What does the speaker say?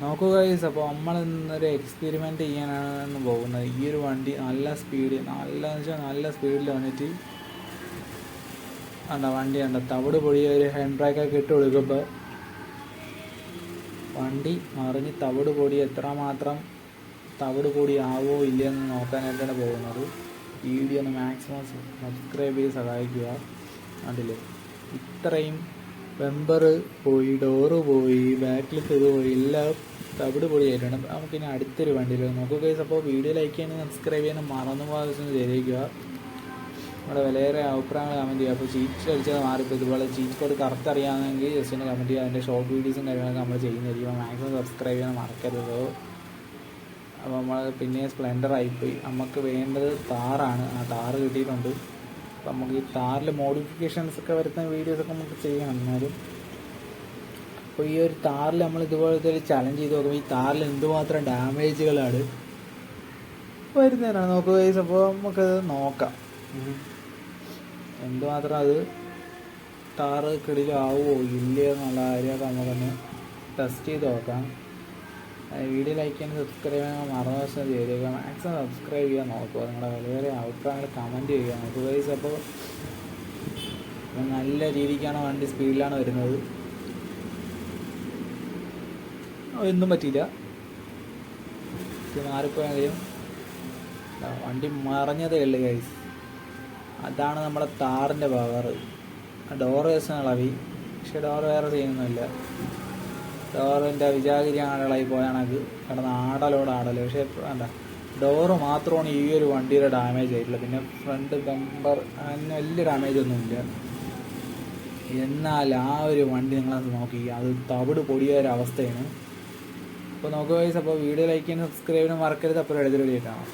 നോക്കുക ഗൈസ് അപ്പോൾ നമ്മൾ ഇന്നൊരു എക്സ്പെരിമെന്റ് ചെയ്യാനാണ് പോകുന്നത്. ഈ ഒരു വണ്ടി നല്ല സ്പീഡ് നല്ല വെച്ചാൽ നല്ല സ്പീഡിൽ വന്നിട്ട് കണ്ട വണ്ടി കണ്ട തവിട് പൊടി ഒരു ഹാൻഡ് ബ്രേക്കൊക്കെ ഇട്ട് കൊടുക്കുമ്പോൾ വണ്ടി മറിഞ്ഞ് തവിട് പൊടി എത്രമാത്രം തവിട് പൊടി ആവോ ഇല്ലയെന്ന് നോക്കാനായിട്ടാണ് പോകുന്നത്. വീഡിയോ ഒന്ന് മാക്സിമം സബ്സ്ക്രൈബ് ചെയ്ത് സഹായിക്കുക. അതിൽ ഇത്രയും ബെമ്പർ പോയി ഡോറ് പോയി ബാക്കിൽ ഇത് പോയി എല്ലാം തവിട് പൊടിയായിട്ടാണ് നമുക്കിനി അടുത്തൊരു വണ്ടിയിൽ നോക്കുക ഗൈസ് അപ്പോൾ വീഡിയോ ലൈക്ക് ചെയ്യാനും സബ്സ്ക്രൈബ് ചെയ്യാനും മറന്നു പോകാതെ ചെയ്തേക്കുക നമ്മുടെ വിലയേറെ അഭിപ്രായങ്ങൾ കമന്റ് ചെയ്യുക. അപ്പോൾ ചീറ്റ് അടിച്ചത് മാറിപ്പോൾ ഇതുപോലെ ചീറ്റ് കോഡ് കറക്റ്റ് അറിയാമെങ്കിൽ ജസ്റ്റ് ഒന്ന് കമന്റ് ചെയ്യുക. അതിന്റെ ഷോർട്ട് വീഡിയോസും കാര്യങ്ങളൊക്കെ നമ്മൾ ചെയ്യുന്നതായിരിക്കും. മാക്സിമം സബ്സ്ക്രൈബ് ചെയ്യാൻ മറക്കരുത്. അപ്പോൾ നമ്മൾ പിന്നെ സ്പ്ലെൻഡർ ആയിപ്പോയി. നമുക്ക് വേണ്ടത് താറാണ് ആ താറ് കിട്ടിയിട്ടുണ്ട്. നമുക്ക് ഈ താറിൽ മോഡിഫിക്കേഷൻസ് ഒക്കെ വരുത്തുന്ന വീഡിയോസൊക്കെ നമുക്ക് ചെയ്യണം. എന്നാലും അപ്പോൾ ഈ ഒരു താറിൽ നമ്മൾ ഇതുപോലത്തെ ഒരു ചലഞ്ച് ചെയ്ത് നോക്കുമ്പോൾ ഈ താറിൽ എന്തുമാത്രം ഡാമേജുകളാണ് വരുന്നതിനാണ് നോക്കുക ഗൈസ് അപ്പോൾ നമുക്കത് നോക്കാം. എന്തുമാത്രം അത് താറ് കിടിലാവുമോ ഇല്ലയോ എന്നുള്ള കാര്യമൊക്കെ നമുക്കൊന്ന് ടെസ്റ്റ് ചെയ്ത് നോക്കാം. വീഡിയോ ലൈക്ക് ചെയ്യാൻ സബ്സ്ക്രൈബ് ചെയ്യാൻ മറന്ന ചെയ്തേക്കുക മാക്സിമം സബ്സ്ക്രൈബ് ചെയ്യാൻ നോക്കുക. നിങ്ങളുടെ വളരെ അഭിപ്രായങ്ങൾ കമന്റ് ചെയ്യുക. നോക്കുക ഗൈസ് അപ്പോൾ നല്ല രീതിക്കാണ് വണ്ടി സ്പീഡിലാണ് വരുന്നത്. ഒന്നും പറ്റിയില്ല. മാറിപ്പോയെങ്കിലും വണ്ടി മറിഞ്ഞതേ ഉള്ളു ഗൈസ് അതാണ് നമ്മുടെ താറിന്റെ പവർ ഡോറ് കേസ് ഇളവി പക്ഷേ ഡോറ് വേറെ ചെയ്യുന്നൊന്നുമില്ല ഡോറിന്റെ വിചാരിയാണ് ആടലായി പോയാണെങ്കിൽ കിടന്ന് ആടലോട് ആടൽ. പക്ഷേ വേണ്ട ഡോറ് മാത്രമാണ് ഈ ഒരു വണ്ടിയുടെ ഡാമേജ് ആയിട്ടുള്ളത് പിന്നെ ഫ്രണ്ട് ബമ്പർ അങ്ങനെ വലിയ ഡാമേജ് ഒന്നുമില്ല. എന്നാൽ ആ ഒരു വണ്ടി നിങ്ങളത് നോക്കി. അത് തവിട് പൊടിയ ഒരു അവസ്ഥയാണ്. അപ്പോൾ നോക്കുക അപ്പോൾ വീഡിയോ ലൈക്ക് ചെയ്യാൻ സബ്സ്ക്രൈബിനും മറക്കരുത്. അപ്പോൾ വീഡിയോ കാണാം.